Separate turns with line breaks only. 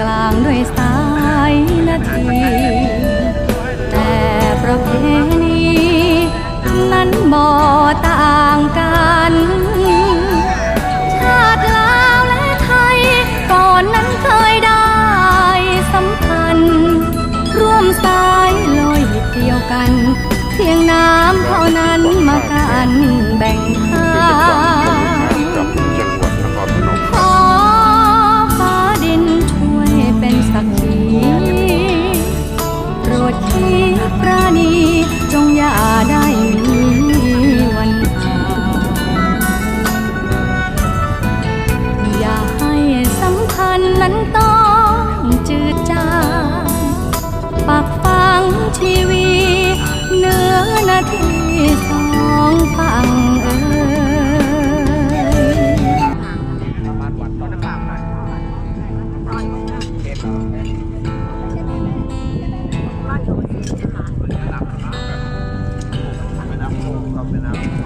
กลางด้วยสายนาที แต่ประเพณีนั้นบ่ต่างกัน ชาติลาวและไทย ก่อนนั้นเคยได้สัมพันธ์ ร่วมสายลอยเดียวกัน เพียงน้ำเท่านั้นมากัน see แม่น้ำ